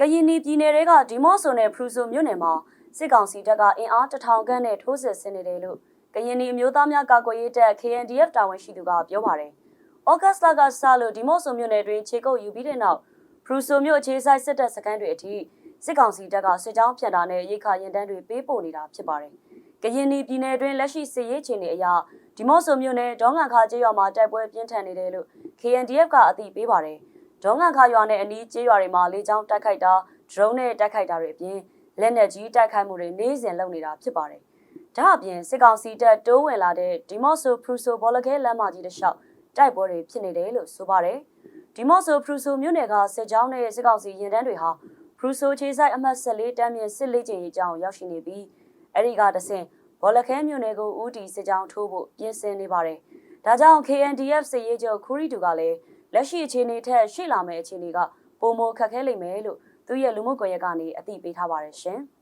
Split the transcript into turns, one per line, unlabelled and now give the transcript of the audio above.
ကရင်နီပြည်နယ်တွေကဒီမော့ဆိုနဲ့ဖရူဆိုမြို့နယ်မှာစစ်ကောင်စီတပ်ကအင်အားတထောင်ခန့်နဲ့ထိုးစစ်ဆင်နေတယ်လို့ကရင်နီအမျိုးသားများကာကွယ်ရေးတပ် KNDF တာဝန်ရှိသူကပြောပါတယ်။ဩဂတ်စ်လကစလို့ဒီမော့ဆိုမြို့နယ်တွင်ခြေကုပ်ယူပြီးတဲ့နောက်ဖရူဆိုမြို့အခြေဆိုင်စစ်တပ်စခန်းတွေအထိစစ်ကောင်စီတပ်ကစစ်ကြောင်းဖြန့်တာနဲ့ရိခါရင်တန်းတွေပေးပို့နေတာဖြစ်ပါတယ်။ကရင်နီပြည်နယ်တွင်လက်ရှိစစ်ရေးခြေအနေအရဒီမော့ဆိုမြို့နယ်ဒေါငန်ခါကျေးရွာမှာတိုက်ပွဲပြင်းထန်နေတယ်လို့ KNDF ကအသိပေးပါတယ်။ ဒေါငန်ခါရွာနဲ့အနီးကျေးရွာတွေမှာလေကြောင်းတိုက်ခိုက်တာဒရုန်းနဲ့တိုက်ခိုက်တာတွေအပြင်လက်နက်ကြီးတိုက်ခိုက်မှုတွေနေ့စဉ်လုပ်နေတာဖြစ်ပါတယ်။ဒါအပြင်စစ်ကောင်စီတပ်တိုးဝင်လာတဲ့ဒီမော့ဆိုဖရူဆိုဘောလခဲလမ်းမကြီးတစ်လျှောက်တိုက်ပွဲတွေဖြစ်နေတယ်လို့ဆိုပါတယ်။ဒီမော့ဆိုဖရူဆိုမြို့နယ်ကစစ်ကြောင်းနဲ့စစ်ကောင်စီရင်တန်းတွေဟာဖရူဆိုခြေဆိုင်အမှတ်14တန်းမြင့်စစ်လေးကျင်းရေးကြောင်းရောက်ရှိနေပြီးအဲဒီကတဆင့်ဘောလခဲမြို့နယ်ကိုဦးတီစစ်ကြောင်းထိုးဖို့ပြင်ဆင်နေပါတယ်။ဒါကြောင့် KNDF စစ်ရေးချုပ်ခူရီတူကလည်း လက်ရှိအခြေအနေထက်ရှိလာမယ့်အခြေအနေကပုံမခက်ခဲလိမ့်မယ်လို့သူရဲ့လူမှုကွန်ရက်ကနေအသိပေးထားပါတယ်ရှင်။